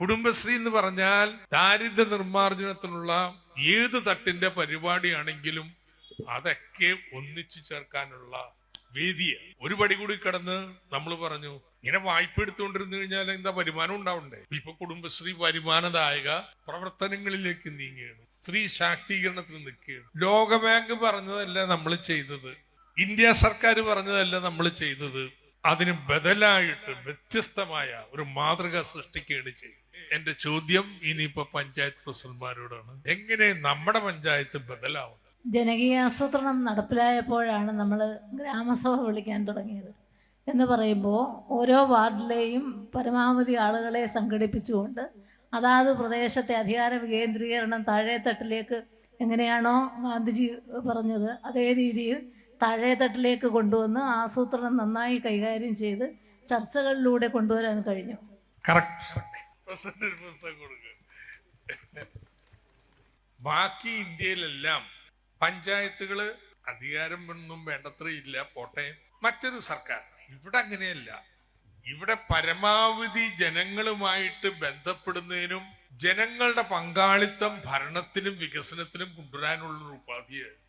കുടുംബശ്രീ എന്ന് പറഞ്ഞാൽ ദാരിദ്ര്യ നിർമ്മാർജനത്തിനുള്ള ഏത് തട്ടിന്റെ പരിപാടിയാണെങ്കിലും അതൊക്കെ ഒന്നിച്ചു ചേർക്കാനുള്ള വേദിയ ഒരു പടി കൂടി കടന്ന് നമ്മൾ പറഞ്ഞു ഇങ്ങനെ വായ്പ എടുത്തുകൊണ്ടിരുന്നു കഴിഞ്ഞാൽ എന്താ വരുമാനം ഉണ്ടാവണ്ടേ? ഇപ്പൊ കുടുംബശ്രീ വരുമാനദായക പ്രവർത്തനങ്ങളിലേക്ക് നീങ്ങുകയാണ്. സ്ത്രീ ശാക്തീകരണത്തിൽ നിൽക്കുകയാണ്. ലോകബാങ്ക് പറഞ്ഞതല്ല നമ്മൾ ചെയ്തത്. ഇന്ത്യ സർക്കാർ പറഞ്ഞതല്ല നമ്മൾ ചെയ്തത്. അതിന് ബദലായിട്ട് വ്യത്യസ്തമായ ഒരു മാതൃക സൃഷ്ടിക്കുകയാണ് ചെയ്യുന്നത്. എന്റെ ചോദ്യം ഇനിയിപ്പോ പഞ്ചായത്ത് പ്രസിഡന്റ്മാരോടാണ്. എങ്ങനെ നമ്മുടെ പഞ്ചായത്ത് ബദലാവുന്നത് ജനകീയാസൂത്രണം നടപ്പിലായപ്പോഴാണ് നമ്മൾ ഗ്രാമസഭ വിളിക്കാൻ തുടങ്ങിയത്. എന്ന് പറയുമ്പോൾ ഓരോ വാർഡിലെയും പരമാവധി ആളുകളെ സംഘടിപ്പിച്ചുകൊണ്ട് അതാത് പ്രദേശത്തെ അധികാര വികേന്ദ്രീകരണം താഴേത്തട്ടിലേക്ക് എങ്ങനെയാണോ ഗാന്ധിജി പറഞ്ഞത് അതേ രീതിയിൽ താഴേത്തട്ടിലേക്ക് കൊണ്ടുവന്ന് ആസൂത്രണം നന്നായി കൈകാര്യം ചെയ്ത് ചർച്ചകളിലൂടെ കൊണ്ടുവരാൻ കഴിഞ്ഞു. കറക്റ്റ്. പ്രസിഡന്റ് പുസ്തകം കൊടുക്കുക. ബാക്കി ഇന്ത്യയിലെല്ലാം പഞ്ചായത്തുകൾ അധികാരം ഒന്നും വേണ്ടത്ര ഇല്ല പോട്ടെ. മറ്റൊരു സർക്കാർ. ഇവിടെ അങ്ങനെയല്ല. ഇവിടെ പരമാവധി ജനങ്ങളുമായിട്ട് ബന്ധപ്പെടുന്നതിനും ജനങ്ങളുടെ പങ്കാളിത്തം ഭരണത്തിനും വികസനത്തിനും കൊണ്ടുവരാനുള്ള ഒരു